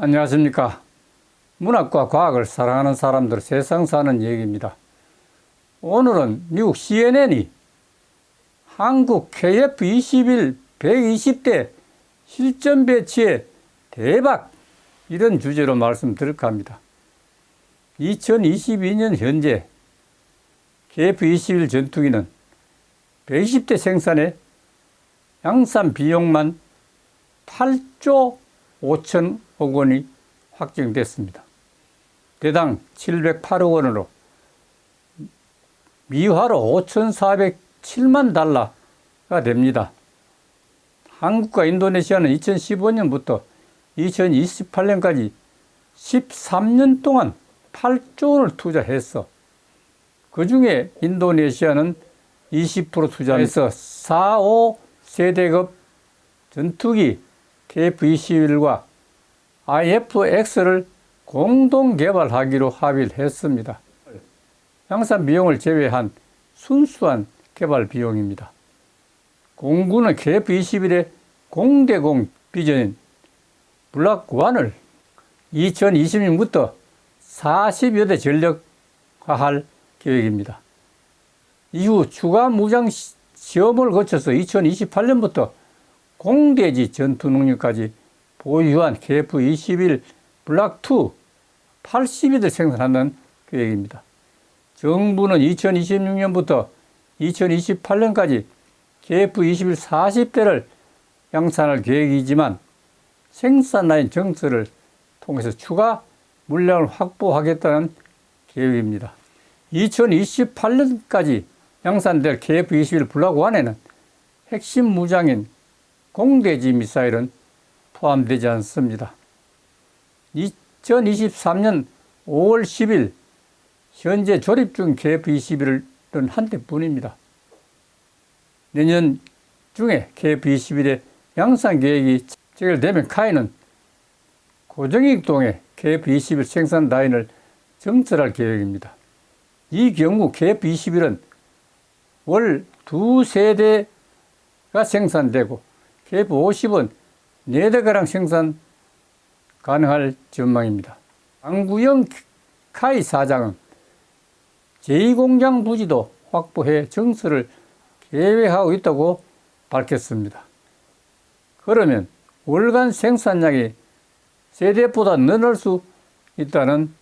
안녕하십니까. 문학과 과학을 사랑하는 사람들 세상 사는 얘기입니다. 오늘은 미국 CNN이 한국 KF21 120대 실전 배치에 대박 이런 주제로 말씀드릴까 합니다. 2022년 현재 KF21 전투기는 120대 생산에 양산 비용만 8조 5천 억 원이 확정됐습니다. 대당 708억 원으로 미화로 5,407만 달러가 됩니다. 한국과 인도네시아는 2015년부터 2028년까지 13년 동안 8조 원을 투자했어. 그 중에 인도네시아는 20% 투자해서 4, 5 세대급 전투기 KF-21과 IFX를 공동 개발하기로 합의를 했습니다. 양산 비용을 제외한 순수한 개발 비용입니다. 공군은 KF-21의 공대공 비전인 블락 1을 2020년부터 40여 대 전력화할 계획입니다. 이후 추가 무장 시험을 거쳐서 2028년부터 공대지 전투 능력까지 보유한 KF-21 블락2 80여대 생산하는 계획입니다. 정부는 2026년부터 2028년까지 KF-21 40대를 양산할 계획이지만 생산 라인 정설을 통해서 추가 물량을 확보하겠다는 계획입니다. 2028년까지 양산될 KF-21 블락 1에는 핵심 무장인 공대지 미사일은 포함되지 않습니다. 2023년 5월 10일 현재 조립 중 KF-21은 한 대뿐입니다. 내년 중에 KF-21의 양산 계획이 체결되면 카이는 고정익동에 KF-21 생산 라인을 정설할 계획입니다. 이 경우 KF-21은 월 두 세대가 생산되고 KF-50은 네 대가량 생산 가능할 전망입니다. 강구영 카이 사장은 제2공장 부지도 확보해 정서를 계획하고 있다고 밝혔습니다. 그러면 월간 생산량이 세대보다 늘을 수 있다는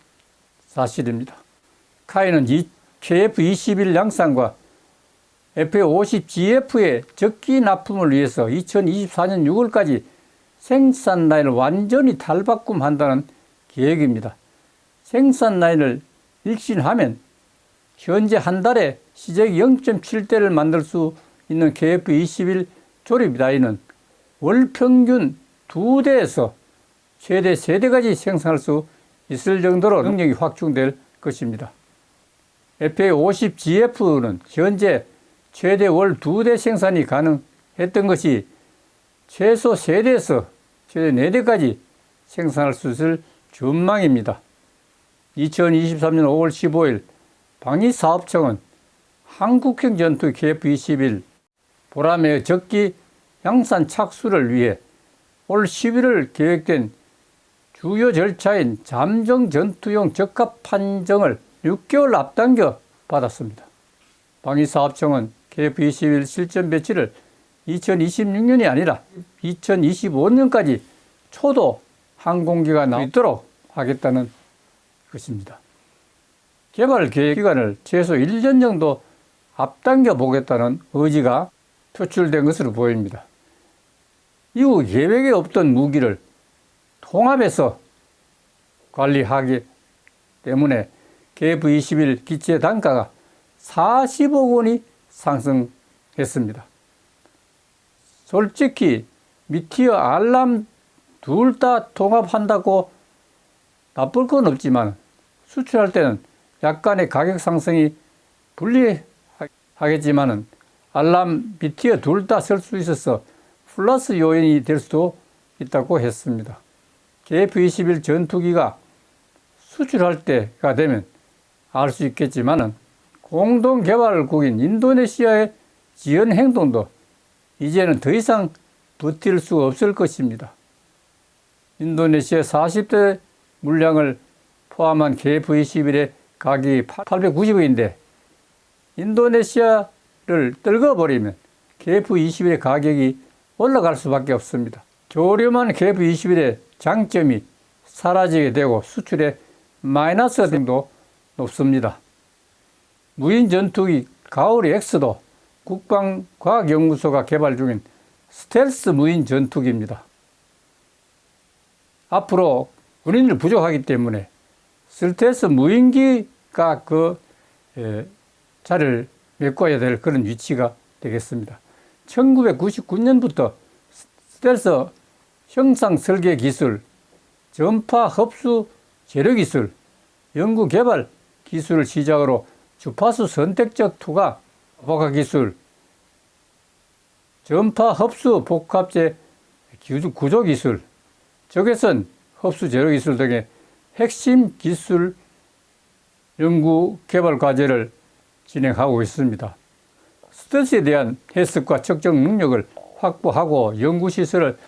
사실입니다. 카이는 KF21 양산과 FA50GF의 적기 납품을 위해서 2024년 6월까지 생산 라인을 완전히 탈바꿈한다는 계획입니다. 생산 라인을 일신하면 현재 한 달에 시적 0.7대를 만들 수 있는 KF21 조립 라인은 월 평균 2대에서 최대 3대까지 생산할 수 있을 정도로 능력이 확충될 것입니다. FA50GF는 현재 최대 월두대 생산이 가능했던 것이 최소 세대에서 최대 네대까지 생산할 수 있을 전망입니다. 2023년 5월 15일 방위사업청은 한국형 전투 KF-21 보람의 적기 양산 착수를 위해 올 11월 계획된 주요 절차인 잠정 전투용 적합 판정을 6개월 앞당겨 받았습니다. 방위사업청은 KF-21 실전 배치를 2026년이 아니라 2025년까지 초도 항공기가 나있도록 하겠다는 것입니다. 개발 계획 기간을 최소 1년 정도 앞당겨 보겠다는 의지가 표출된 것으로 보입니다. 이후 계획에 없던 무기를 통합해서 관리하기 때문에 KF-21 기체 단가가 40억 원이 상승했습니다. 솔직히 미티어 알람 둘 다 통합한다고 나쁠 건 없지만 수출할 때는 약간의 가격 상승이 불리하겠지만은 알람 미티어 둘 다 쓸 수 있어서 플러스 요인이 될 수도 있다고 했습니다. KF-21 전투기가 수출할 때가 되면 알 수 있겠지만은 공동 개발국인 인도네시아의 지연 행동도 이제는 더 이상 버틸 수 없을 것입니다. 인도네시아 40대 물량을 포함한 KF-21의 가격이 890원인데 인도네시아를 떨궈버리면 KF-21의 가격이 올라갈 수밖에 없습니다. 저렴한 KF-21의 장점이 사라지게 되고 수출의 마이너스 등도 높습니다. 무인 전투기 가오리 X도 국방과학연구소가 개발 중인 스텔스 무인 전투기입니다. 앞으로 군인을 부족하기 때문에 스텔스 무인기가 그 에, 자리를 메꿔야 될 그런 위치가 되겠습니다. 1999년부터 스텔스 형상 설계 기술, 전파 흡수 재료 기술, 연구 개발 기술을 시작으로 주파수 선택적 투과 보가 기술, 전파 흡수 복합재 구조- 구조 기술, 적외선 흡수 제로 기술 등의 핵심 기술 연구 개발 과제를 진행하고 있습니다. 스텔스에 대한 해석과 측정 능력을 확보하고 연구 시설을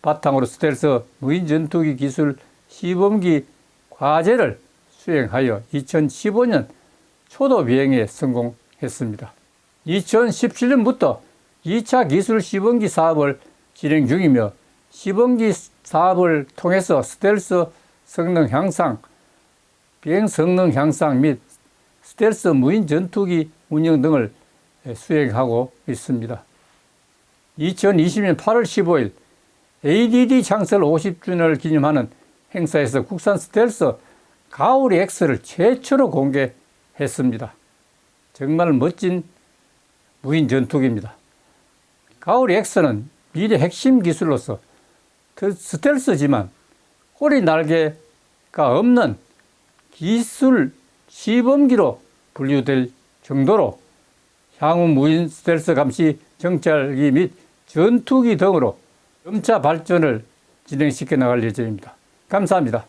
바탕으로 스텔스 무인 전투기 기술 시범기 과제를 수행하여 2015년 초도 비행에 성공했습니다. 2017년부터 2차 기술 시범기 사업을 진행 중이며 시범기 사업을 통해서 스텔스 성능 향상, 비행 성능 향상 및 스텔스 무인 전투기 운영 등을 수행하고 있습니다. 2020년 8월 15일 ADD 창설 50주년을 기념하는 행사에서 국산 스텔스 가오리 X를 최초로 공개했습니다. 정말 멋진 무인 전투기입니다. 가오리 X는 미래 핵심 기술로서 그 스텔스지만 꼬리 날개가 없는 기술 시범기로 분류될 정도로 향후 무인 스텔스 감시 정찰기 및 전투기 등으로 점차 발전을 진행시켜 나갈 예정입니다. 감사합니다.